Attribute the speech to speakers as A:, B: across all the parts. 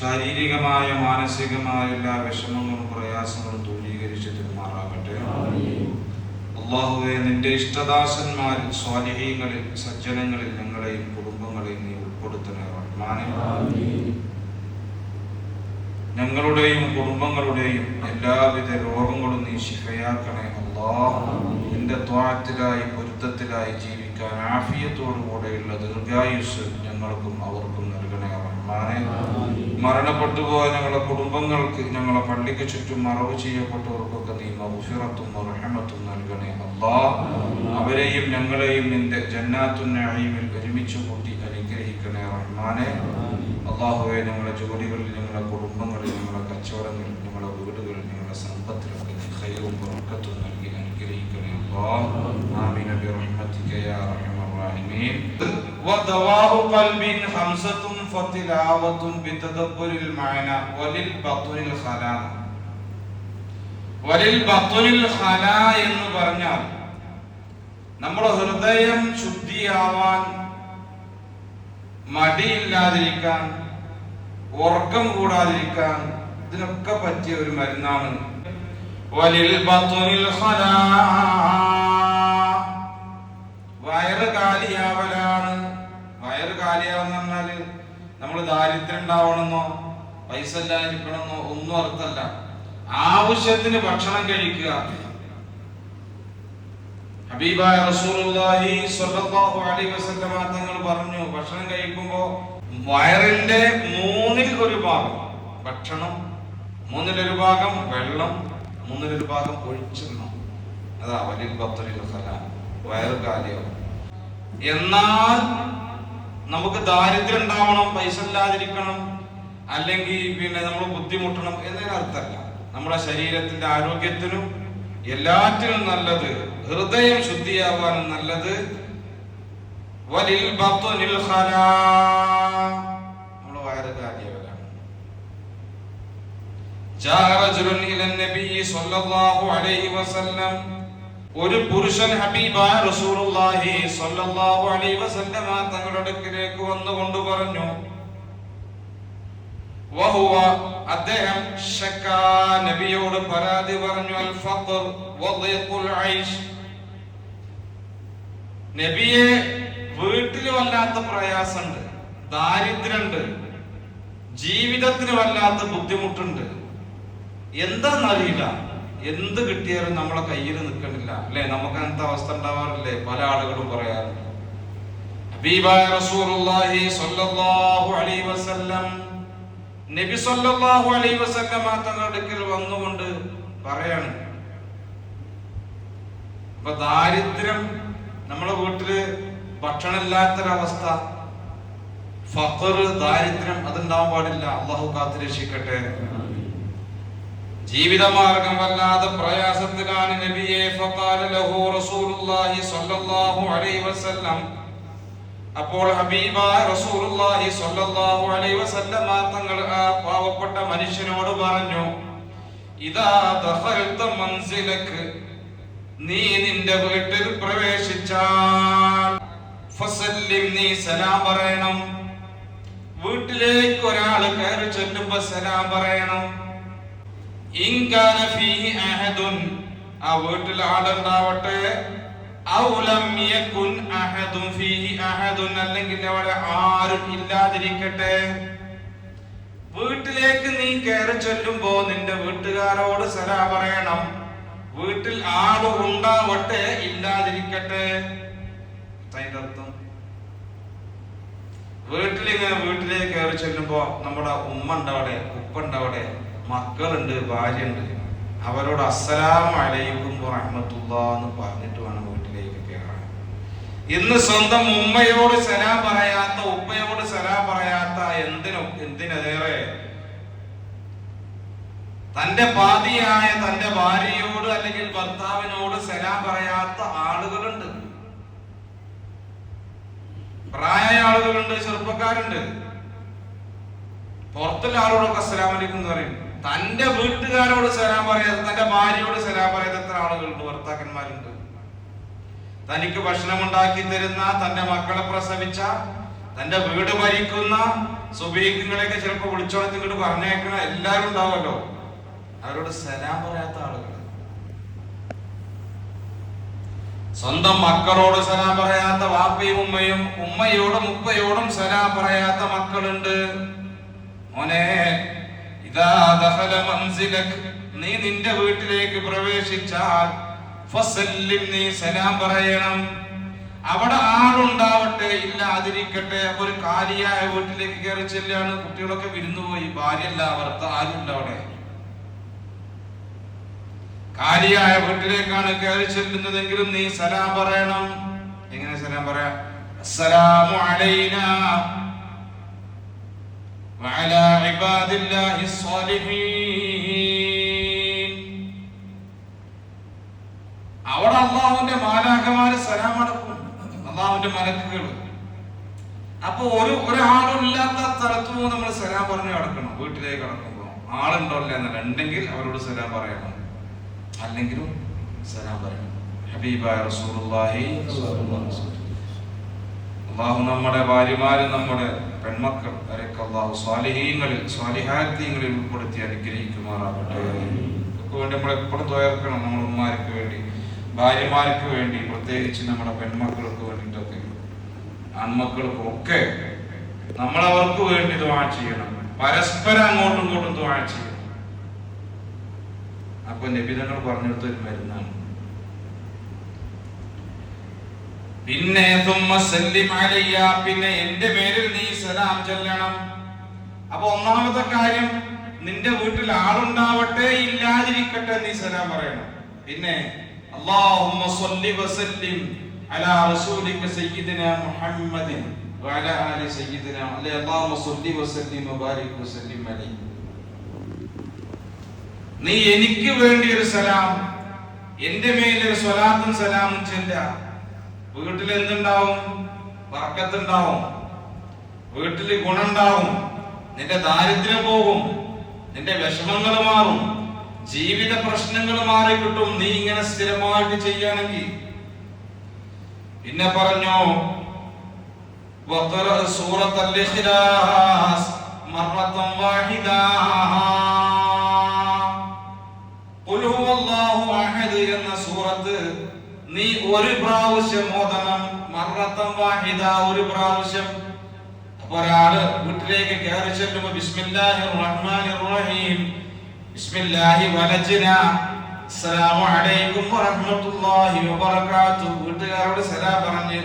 A: ശാരീരികമായ മാനസികമായ എല്ലാ വിഷമങ്ങളും പ്രയാസങ്ങളും ദൂരീകരിച്ച് തിരുമാറാകട്ടെ. അള്ളാഹുവെ നിന്റെ ഇഷ്ടദാസന്മാരിൽ സ്വാലിഹീങ്ങളിൽ സജ്ജനങ്ങളിൽ ഞങ്ങളെയും കുടുംബങ്ങളെയും നീ ഉൾപ്പെടുത്തണേ ഞങ്ങളുടെയും കുടുംബങ്ങളുടെയും എല്ലാവിധ രോഗങ്ങളും നീ ശിഫയാക്കണേ അള്ളാ. നിന്റെ ത്വാരത്തിലായി പൊരുത്തത്തിലായി ജീവിക്കാൻ ആഫിയത്തോടുകൂടെയുള്ള ദീർഘായുസ് ഞങ്ങൾക്കും അവർക്കും നൽകണേ റഹ്മാനെ. മരണപ്പെട്ടു പോയ ഞങ്ങളുടെ കുടുംബങ്ങൾക്ക് ഞങ്ങളെ പള്ളിക്ക് ചുറ്റും മറവ് ചെയ്യപ്പെട്ടവർക്കൊക്കെ നീ മൗഫിറത്തും റഹമത്തും നൽകണേ അള്ളാ. അവരെയും ഞങ്ങളെയും നിന്റെ ജന്നാത്തും നഈമിൽ ഒരുമിച്ച് കൂട്ടി അനുഗ്രഹിക്കണേ റഹ്മാനെ. അള്ളാഹുവെ ഞങ്ങളുടെ ജോലികളിൽ ഞങ്ങളുടെ കുടുംബങ്ങളിൽ ഞങ്ങളുടെ കച്ചവടങ്ങളിൽ ഞങ്ങളുടെ വീടുകളിൽ ഞങ്ങളുടെ സമ്പത്തിലൊക്കെ ഖൈറും ബർക്കത്തും നൽകി അനുഗ്രഹിക്കണേ ആമീൻ. ബിറഹ്മതിക യാ അർഹമർ റഹീമീൻ. വദവാഉ ഖൽബിൻ ഖംസത്തുൻ എന്ന് പറഞ്ഞാൽ നമ്മുടെ ഹൃദയം ശുദ്ധിയാവാൻ മടിയില്ലാതിരിക്കാൻ ഉറക്കം കൂടാതിരിക്കാൻ ഇതിനൊക്കെ പറ്റിയ ഒരു മരുന്നാണ്. വയറ് കാലിയാവലാണ് വയറ് കാലിയാവെന്ന് പറഞ്ഞാൽ നമ്മൾ ദാരിദ്ര്യം ഉണ്ടാവണമെന്നോ പൈസ ഇല്ലാതിരിക്കണമെന്നോ ഒന്നും അർത്ഥമല്ല. ആവശ്യത്തിന് ഭക്ഷണം കഴിക്കുക. ഹബീബായ റസൂലുള്ളാഹി സ്വല്ലല്ലാഹു അലൈഹി വസല്ലമ തങ്ങൾ പറഞ്ഞു ഭക്ഷണം കഴിക്കുമ്പോൾ വയറിന്റെ മൂന്നിൽ ഒരു ഭാഗം ഭക്ഷണം മൂന്നിലൊരു ഭാഗം വെള്ളം മൂന്നിലൊരു ഭാഗം ഒഴിച്ചിടണം. അതാ വലിയ പത്തൊരു വയറ് കാലിയാവും. എന്നാൽ നമുക്ക് ദാരിദ്ര്യം ഉണ്ടാവണം പൈസ ഇല്ലാതിരിക്കണം അല്ലെങ്കിൽ പിന്നെ നമ്മൾ ബുദ്ധിമുട്ടണം എന്നതിന് അർത്ഥമല്ല. നമ്മുടെ ശരീരത്തിന്റെ ആരോഗ്യത്തിനും എല്ലാറ്റിനും നല്ലത് ഹൃദയം ശുദ്ധിയാവാനും നല്ലത്. വലിൽ ജാഅ റജുലുൻ ഇലൻ നബി സ്വല്ലല്ലാഹു അലൈഹി വസല്ലം ഒരു പുരുഷൻ ഹബീബായ റസൂലുള്ളാഹി സ്വല്ലല്ലാഹു അലൈഹി വസല്ലമ തങ്ങളുടെ അടുക്കിലേക്ക് വന്നുകൊണ്ട് പറഞ്ഞു വഹുവ അദ്ദേഹം ശക്കാ നബിയോട് പരാതി പറഞ്ഞു അൽ ഫഖർ വദീഖുൽ ഐഷ്. നബിയെ വീട്ടിൽ വല്ലാത്ത പ്രയാസമുണ്ട് ദാരിദ്ര്യമുണ്ട് ജീവിതത്തിന് വല്ലാത്ത ബുദ്ധിമുട്ടുണ്ട്. എന്താന്നറിയില്ല എന്ത് കിട്ടിയാലും നമ്മളെ കയ്യിൽ നിൽക്കണില്ല അല്ലെ? നമുക്ക് അങ്ങനത്തെ അവസ്ഥ ഉണ്ടാവാറില്ലേ? പല ആളുകളും പറയാറുണ്ട്. നബി അലൈഹി വന്നുകൊണ്ട് പറയാണ്. ഇപ്പൊ ദാരിദ്ര്യം നമ്മളെ വീട്ടിൽ ഭക്ഷണമില്ലാത്തൊരവസ്ഥ ഫക്കർ ദാരിദ്ര്യം അതുണ്ടാവാൻ പാടില്ല. അള്ളാഹു കാത്തു രക്ഷിക്കട്ടെ ജീവിതമാർഗം വല്ലാതെ പ്രയാസത്തിലാണ് നബിയെ ഫഖാല ലഹു റസൂലുള്ളാഹി സ്വല്ലല്ലാഹു അലൈഹി വസല്ലം. അപ്പോൾ ഹബീബായ റസൂലുള്ളാഹി സ്വല്ലല്ലാഹു അലൈഹി വസല്ലം തങ്ങൾ ആ പാവപ്പെട്ട മനുഷ്യനോട് പറഞ്ഞു ഇദാ ദഖൽത മൻസിലക്ക് നീ നിന്റെ വീട്ടിൽ പ്രവേശിച്ചാൽ ഫസല്ലിം നീ സലാം പറയണം. വീട്ടിലേക്ക് ഒരാൾ കയറി ചെല്ലുമ്പോ സലാം പറയണം. ആ വീട്ടിൽ ആളുണ്ടാവട്ടെ. അല്ലെങ്കിൽ അവിടെ ആരും ഇല്ലാതിരിക്കട്ടെ. വീട്ടിലേക്ക് നീ കയറി ചെല്ലുമ്പോ നിന്റെ വീട്ടുകാരോട് സലാം പറയണം. വീട്ടിൽ ആട് ഉണ്ടാവട്ടെ ഇല്ലാതിരിക്കട്ടെ. അർത്ഥം. വീട്ടിൽ ഇങ്ങനെ വീട്ടിലേക്ക് കയറി ചെല്ലുമ്പോ നമ്മുടെ ഉമ്മ ഉണ്ടവിടെ ഉപ്പ ഉണ്ടവിടെ. മക്കളുണ്ട് ഭാര്യ ഉണ്ട് അവരോട് അസ്സലാം അലൈക്കും റഹ്മത്തുള്ള എന്ന് പറഞ്ഞിട്ട് വേണം വീട്ടിലേക്ക് കയറാൻ ഇന്ന് സ്വന്തം ഉമ്മയോട് സലാം പറയാത്ത ഉപ്പയോട് സലാം പറയാത്ത എന്തിനു എന്തിനേറെ തന്റെ പാതിയായ തന്റെ ഭാര്യയോട് അല്ലെങ്കിൽ ഭർത്താവിനോട് സലാം പറയാത്ത ആളുകളുണ്ട്. പ്രായമായ ആളുകളുണ്ട് ചെറുപ്പക്കാരുണ്ട്. പുറത്തുള്ള ആളോടൊക്കെ അസ്സലാമലിക്കും എന്ന് പറയും. തന്റെ വീട്ടുകാരോട് സലാം പറയാതെ തന്റെ ഭാര്യയോട് സലാം പറയാതെ എത്ര ആളുകളുണ്ട് ഭർത്താക്കന്മാരുണ്ട്. തനിക്ക് ഭക്ഷണം ഉണ്ടാക്കി തരുന്ന തന്റെ മക്കളെ പ്രസവിച്ച തന്റെ വീട് ഭരിക്കുന്ന സുബീഖങ്ങളെയൊക്കെ ചിലപ്പോൾ വിളിച്ചോളത്ത് പറഞ്ഞേക്കണ എല്ലാവരും ഉണ്ടാവുമല്ലോ. അവരോട് സലാം പറയാത്ത ആളുകൾ. സ്വന്തം മക്കളോട് സലാം പറയാത്ത വാപ്പയും ഉമ്മയും ഉമ്മയോടും ഉപ്പയോടും സലാം പറയാത്ത മക്കളുണ്ട്. മോനെ ഇതാ ദഖല മൻസിലക്. നീ നിന്റെ വീട്ടിലേക്ക് പ്രവേശിച്ചാൽ ഫസല്ലിം നീ സലാം പറയണം. അവിടെ ആളുണ്ടാവട്ടെ ഇല്ലാതിരിക്കട്ടെ. അപ്പൊ ഒരു കാലിയായ വീട്ടിലേക്ക് കയറി ചെല്ലാണ് കുട്ടികളൊക്കെ വിരുന്നുപോയി. ഭാര്യയല്ല ഭർത്ത ആരുമില്ല അവിടെ? കാലിയായ വീട്ടിലേക്കാണ് കയറി ചെല്ലുന്നതെങ്കിലും നീ സലാം പറയണം. എങ്ങനെ സലാം പറയാ? അസ്സലാമു അലൈനാ. وعلى عباد الله الصالحين അവിടെ അള്ളാഹുവിന്റെ മാലാഖമാര് സലാം അടക്കും അള്ളാഹുവിന്റെ മലക്കുകൾ അപ്പൊ ഒരു ഒരാളില്ലാത്ത സ്ഥലത്തു നമ്മൾ സലാം പറഞ്ഞു കിടക്കണം വീട്ടിലേക്ക് കിടക്കുമ്പോ ആളുണ്ടോ ഇല്ല എന്നല്ല ഉണ്ടെങ്കിൽ അവരോട് സലാം പറയണം അല്ലെങ്കിലും സലാം പറയണം ഹബീബായ റസൂലുള്ളാഹി സ്വല്ലല്ലാഹു അലൈഹി വസല്ലം. അള്ളാഹു നമ്മുടെ ഭാര്യമാരും നമ്മുടെ പെൺമക്കൾ അവരൊക്കെ അള്ളാഹു സ്വാലിഹീങ്ങളിൽ സ്വാലിഹാത്യങ്ങളിൽ ഉൾപ്പെടുത്തി അനുഗ്രഹിക്കുമാറാകട്ടെ. ഇതൊക്കെ വേണ്ടി നമ്മൾ എപ്പോഴും തുയർക്കണം നമ്മുടെ ഉമ്മാർക്ക് വേണ്ടി ഭാര്യമാർക്ക് വേണ്ടി പ്രത്യേകിച്ച് നമ്മുടെ പെൺമക്കൾക്ക് വേണ്ടിയിട്ടൊക്കെ. ആൺമക്കൾക്കും ഒക്കെ നമ്മൾ അവർക്ക് വേണ്ടി ദ്വാ ചെയ്യണം. പരസ്പരം അങ്ങോട്ടും ഇങ്ങോട്ടും ദ്വാ ചെയ്യണം. അപ്പൊ നബിതങ്ങൾ പറഞ്ഞെടുത്ത ഒരു മരുന്നാണ്. പിന്നെ പിന്നെ എന്റെ പേരിൽ നീ സലാം ചൊല്ലണം. അപ്പൊ ഒന്നാമത്തെ കാര്യം നിന്റെ വീട്ടിൽ ആളുണ്ടാവട്ടെ ഇല്ലാതിരിക്കട്ടെ നീ സലാം പറയണം. പിന്നെ സല്ലി വസല്ലിം അലാ മുഹമ്മദിൻ ആലി അല്ലാഹുമ്മ സല്ലി വസല്ലിം നീ എനിക്ക് വേണ്ടി ഒരു സലാം എന്റെ മേലെ ഒരു സ്വലാത്തും സലാമും ചെല്ല വീട്ടിൽ എന്തുണ്ടാവും വർക്കത്തുണ്ടാവും. വീട്ടിൽ ഗുണുണ്ടാവും നിന്റെ ദാരിദ്ര്യം പോകും. നിന്റെ വിഷമങ്ങൾ മാറും. ജീവിത പ്രശ്നങ്ങൾ മാറി കിട്ടും നീ ഇങ്ങനെ സ്ഥിരമായിട്ട് ചെയ്യുകയാണെങ്കിൽ. പിന്നെ പറഞ്ഞോ സൂറത്ത് മർമ്മത്തം വാഹിദാ ഒരു പ്രാവശ്യം ഓതണം മറത്തം വാഹിദ ഒരു പ്രാവശ്യം അപ്പൊ ഒരാള് വീട്ടിലേക്ക് കയറി ചെല്ലുമ്പോ ബിസ്മില്ലാഹി റഹ്മാനി റഹീം ബിസ്മില്ലാഹി വലജ്ന അസ്സലാമു അലൈക്കും വറഹ്മത്തുള്ളാഹി വബറകാതുഹു വീട്ടുകാരോട് സലാം പറഞ്ഞ്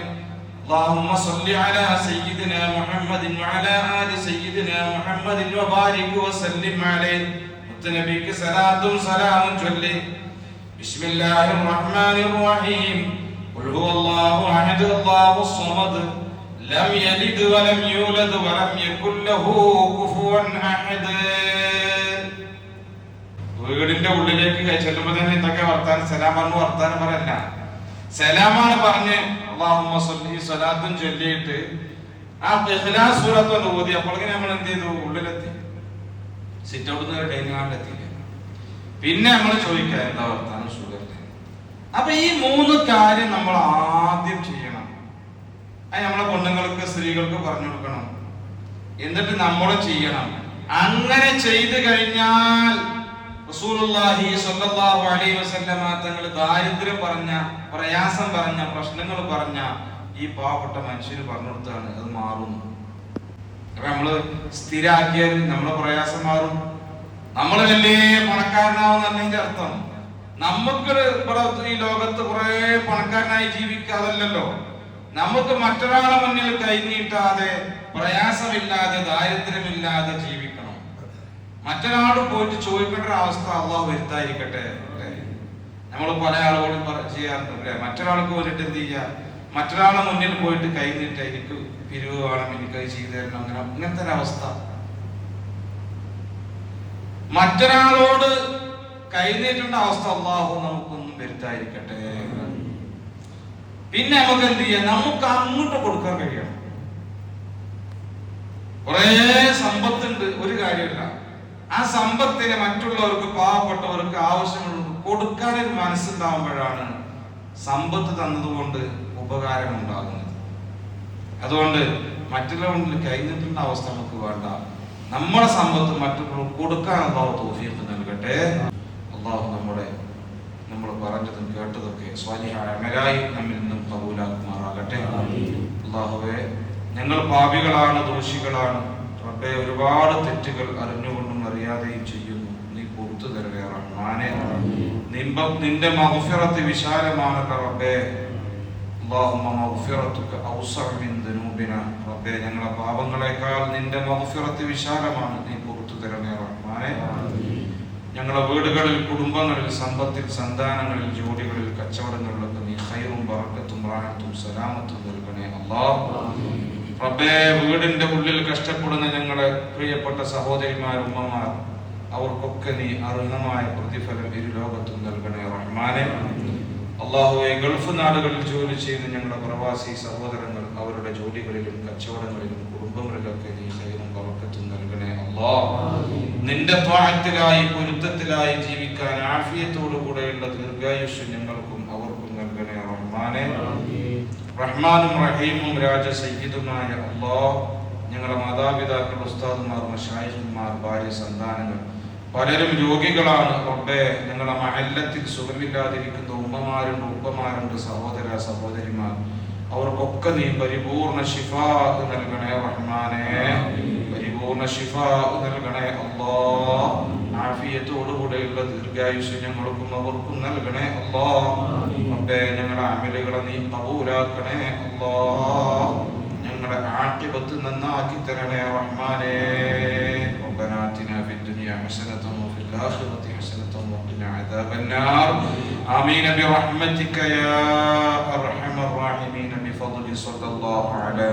A: اللهم صل على سيدنا محمد وعلى آل سيدنا محمد وبارك وسلم عليه മുത്തനബിക്ക് സലാത്തും സലാമും ചൊല്ലി بسم الله الرحمن الرحيم قل هو الله احد الله الصمد لم يلد ولم يولد ولم يكن له كفوا احد വീടിന്റെ ഉള്ളിലേക്ക് ചെല്ലുമ്പോ തന്നെ എന്തൊക്കെ വർത്താനം സലാം പറഞ്ഞു വർത്താനം പറയല്ല സലാമാണ് പറഞ്ഞ് അള്ളാഹുമ്മ സ്വല്ലി സ്വലാത്തും ചൊല്ലിയിട്ട് ആ ഇഖ്ലാസ് സൂറത്ത് ഒന്ന് ഓതി അപ്പോഴേക്കും നമ്മൾ എന്ത് ചെയ്തു ഉള്ളിലെത്തി സിറ്റ് ഔട്ട് നിന്ന് ഡൈനിങ് ഹാളിലെത്തിയില്ല പിന്നെ നമ്മൾ ചോദിക്കുക എന്താ വർത്താനം? സുഖല്ലേ? അപ്പൊ ഈ മൂന്ന് കാര്യം നമ്മൾ ആദ്യം ചെയ്യണം. അത് നമ്മളെ പെണ്ണുങ്ങൾക്ക് സ്ത്രീകൾക്ക് പറഞ്ഞു കൊടുക്കണം. എന്നിട്ട് നമ്മൾ ചെയ്യണം. അങ്ങനെ ചെയ്തു കഴിഞ്ഞാൽ റസൂലുള്ളാഹി സ്വല്ലല്ലാഹു അലൈഹി വസല്ലമ തങ്ങൾ ദാരിദ്ര്യം പറഞ്ഞ പ്രയാസം പറഞ്ഞ പ്രശ്നങ്ങൾ പറഞ്ഞ ഈ പാവപ്പെട്ട മനുഷ്യന് പറഞ്ഞു കൊടുത്താണ് അത് മാറുന്നു അപ്പൊ നമ്മൾ സ്ഥിരാക്കിയാൽ നമ്മളെ പ്രയാസം മാറും. നമ്മൾ വലിയ പണക്കാരനാവുന്നതിന്റെ അർത്ഥം? നമുക്ക് ഈ ലോകത്ത് കുറെ പണക്കാരനായി ജീവിക്കാതല്ലോ നമുക്ക് മറ്റൊരാളെ മുന്നിൽ കൈനീട്ടാതെ പ്രയാസമില്ലാതെ ദാരിദ്ര്യമില്ലാതെ ജീവിക്കണം. മറ്റൊരാളോട് പോയിട്ട് ചോദിക്കേണ്ട ഒരു അവസ്ഥ അള്ളാഹു വരുത്താതിരിക്കട്ടെ. നമ്മൾ പല ആളുകളും ചെയ്യാറുണ്ട് മറ്റൊരാൾക്ക് പോയിട്ട് എന്ത് ചെയ്യുക മറ്റൊരാളെ മുന്നിൽ പോയിട്ട് കൈ പിരിവ് വേണം എനിക്ക് ചെയ്തു തരണം അങ്ങനെ അങ്ങനത്തെ ഒരു അവസ്ഥ. മറ്റൊരാളോട് കൈനീട്ടേണ്ട അവസ്ഥ അള്ളാഹു നമുക്കൊന്നും വരുത്താതിരിക്കട്ടെ. പിന്നെ നമുക്ക് എന്ത് ചെയ്യാം നമുക്ക് അങ്ങോട്ട് കൊടുക്കാൻ കഴിയണം. കുറേ സമ്പത്തുണ്ട്. ഒരു കാര്യമില്ല. ആ സമ്പത്തിനെ മറ്റുള്ളവർക്ക് പാവപ്പെട്ടവർക്ക് ആവശ്യമുള്ളത് കൊടുക്കാനൊരു മനസ്സുണ്ടാവുമ്പോഴാണ് സമ്പത്ത് തന്നതുകൊണ്ട് ഉപകാരം ഉണ്ടാകുന്നത് അതുകൊണ്ട് മറ്റുള്ളവരിൽ കഴിഞ്ഞിട്ടുള്ള അവസ്ഥ നമുക്ക് വേണ്ട. നമ്മുടെ സമ്പത്ത് മറ്റുള്ളവർ കൊടുക്കാൻ അള്ളാഹു തോഫിയത്ത് നൽകട്ടെ. അള്ളാഹു നമ്മുടെ നമ്മൾ പറഞ്ഞതും കേട്ടതൊക്കെ സ്വാലിഹായ അമലായി നമ്മിൽ നിന്നും കബൂലാക്കുമാറാകട്ടെ. അള്ളാഹുവെ ഞങ്ങൾ പാപികളാണ് ദോഷികളാണ്. റബ്ബെ ഒരുപാട് തെറ്റുകൾ അറിഞ്ഞുകൊണ്ടും അറിയാതെയും ചെയ്യുന്നു. നീ പുറത്തു തരണേ റഹ്മാനെ നിമ്പം നിന്റെ മഹുഫിറത്ത് വിശാലമാണ് റബ്ബേ. അള്ളാഹുമ്മ മൗഫിറത്തുക്ക് ഔസർ മിൻ ദനൂബിന. റബ്ബെ ഞങ്ങളുടെ പാപങ്ങളെക്കാൾ നിന്റെ മൗഫിറത്ത് വിശാലമാണ്. നീ പുറത്തു തരണേ റഹ്മാനെ. ഞങ്ങളുടെ വീടുകളിൽ കുടുംബങ്ങളിൽ സമ്പത്തിൽ സന്താനങ്ങളിൽ ജോലികളിൽ കച്ചവടങ്ങളിലൊക്കെ നീ ഹൈറും ബറക്കത്തും റാഹത്തും സലാമത്തും നൽകണേ അള്ളാഹ് റബ്ബെ വീടിന്റെ ഉള്ളിൽ കഷ്ടപ്പെടുന്ന ഞങ്ങളുടെ പ്രിയപ്പെട്ട സഹോദരിമാർ ഉമ്മമാർ അവർക്കൊക്കെ നീ അർഹമായ പ്രതിഫലം ഇരു ലോകത്തും നൽകണേ റഹ്മാനെ. അള്ളാഹുവെ ഗൾഫ് നാടുകളിൽ ജോലി ചെയ്യുന്ന ഞങ്ങളുടെ പ്രവാസി സഹോദരങ്ങൾ അവരുടെ ജോലികളിലും കച്ചവടങ്ങളിലും കുടുംബങ്ങളിലൊക്കെ നീ ഹൈറും ബറക്കത്തും നൽകണേ അള്ളാ. നിന്റെ ത്വാഹത്തിലായി പൊരുത്തത്തിലായി ജീവിക്കാൻ ആഫിയത്തോടു കൂടെയുള്ള ദീർഘായുഷ് ഞങ്ങൾക്കും അവർക്കും നൽകണേ റഹ്മാനെ. റഹ്മാനും റഹീമും രാജ സയ്യിദുമായ അള്ളാഹ് ഞങ്ങളുടെ മാതാപിതാക്കൾ ഉസ്താദുമാർ മഷായിഹുമാർ ഭാര്യ സന്താനങ്ങൾ പലരും രോഗികളാണ് റബ്ബെ ഞങ്ങളുടെ മഹല്ലത്തിൽ സുഖമില്ലാതിരിക്കുന്ന ഉമ്മമാരുണ്ട് ഉപ്പമാരുണ്ട് സഹോദര സഹോദരിമാർ. അവർക്കൊക്കെ നീ പരിപൂർണ ശിഫ നൽകണേ റഹ്മാനേ. പരിപൂർണ ശിഫ നൽകണേ അല്ലോ ആഫിയത്തോടുകൂടെയുള്ള ദീർഘായുസ് ഞങ്ങൾക്കും അവർക്കും നൽകണേ അല്ലോ റബ്ബെ ഞങ്ങളുടെ അമിലുകളെ നീ കബൂലാക്കണേ അല്ലോ ഞങ്ങളുടെ ആട്ടിപത്ത് നന്നാക്കി തരണേ റഹ്മാനേ. ഒപ്പനാറ്റിനെ الدنيا حسنة وفي الآخرة حسنة وقنا عذاب النار. آمين برحمتك يا أرحم الراحمين. بفضل صلى الله على